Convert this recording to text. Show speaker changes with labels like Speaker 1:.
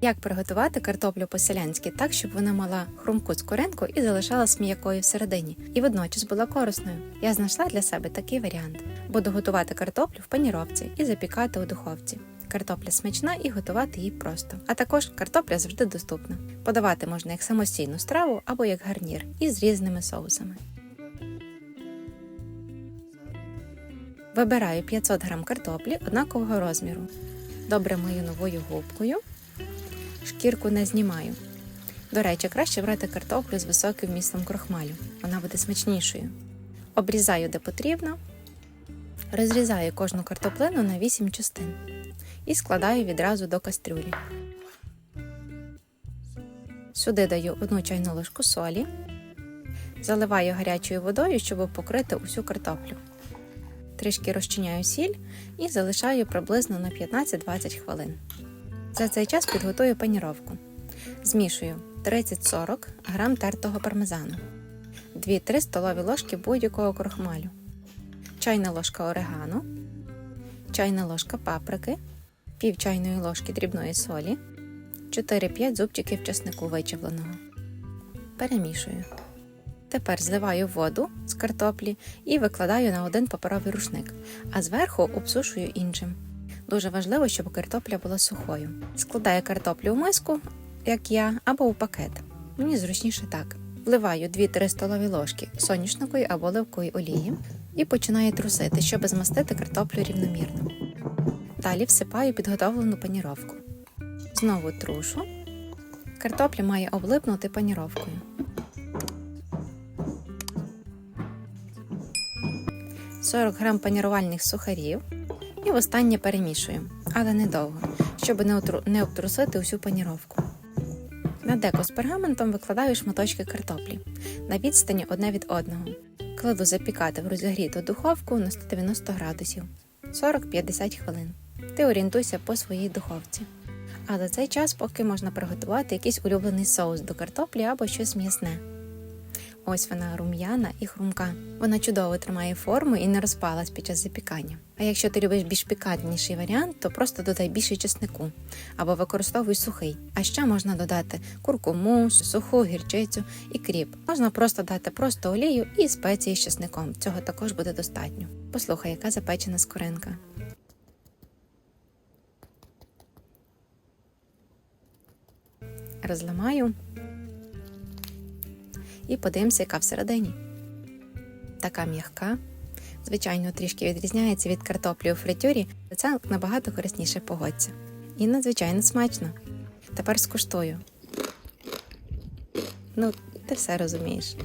Speaker 1: Як приготувати картоплю по-селянськи так, щоб вона мала хрумку скоринку і залишалась м'якою всередині, і водночас була корисною. Я знайшла для себе такий варіант: буду готувати картоплю в паніровці і запікати у духовці. Картопля смачна і готувати її просто. А також картопля завжди доступна. Подавати можна як самостійну страву або як гарнір із різними соусами. Вибираю 500 г картоплі однакового розміру. Добре мию новою губкою. Шкірку не знімаю. До речі, краще брати картоплю з високим вмістом крохмалю. Вона буде смачнішою. Обрізаю де потрібно. Розрізаю кожну картоплину на 8 частин і складаю відразу до кастрюлі. Сюди даю одну чайну ложку солі, заливаю гарячою водою, щоб покрити усю картоплю. Трішки розчиняю сіль і залишаю приблизно на 15-20 хвилин. За цей час підготую паніровку. Змішую 30-40 г тертого пармезану, 2-3 столові ложки будь-якого крохмалю, чайна ложка орегано, чайна ложка паприки, пів чайної ложки дрібної солі, 4-5 зубчиків чеснику вичавленого. Перемішую. Тепер зливаю воду з картоплі і викладаю на один паперовий рушник, а зверху обсушую іншим. Дуже важливо, щоб картопля була сухою. Складаю картоплю в миску, як я, або у пакет. Мені зручніше так. Вливаю 2-3 столові ложки соняшникової або оливкової олії і починаю трусити, щоб змастити картоплю рівномірно. Далі всипаю підготовлену паніровку. Знову трушу. Картопля має облипнути паніровкою. – 40 грам панірувальних сухарів і востаннє перемішую, але недовго, щоб не обтрусити усю паніровку. На деко з пергаментом викладаю шматочки картоплі на відстані одне від одного. Кладу запікати в розігріту духовку на 190 градусів 40-50 хвилин. Ти орієнтуйся по своїй духовці. А за цей час поки можна приготувати якийсь улюблений соус до картоплі або щось м'ясне. Ось вона рум'яна і хрумка. Вона чудово тримає форму і не розпалась під час запікання. А якщо ти любиш більш пікантніший варіант, то просто додай більше чеснику або використовуй сухий. А ще можна додати куркуму, суху гірчицю і кріп. Можна просто дати просто олію і спеції з чесником. Цього також буде достатньо. Послухай, яка запечена скоринка. Розламаю і подивимося, яка всередині. Така м'яка. Звичайно, трішки відрізняється від картоплі у фритюрі, але це набагато корисніше погодця. І надзвичайно смачно. Тепер скуштую. Ну, ти все розумієш.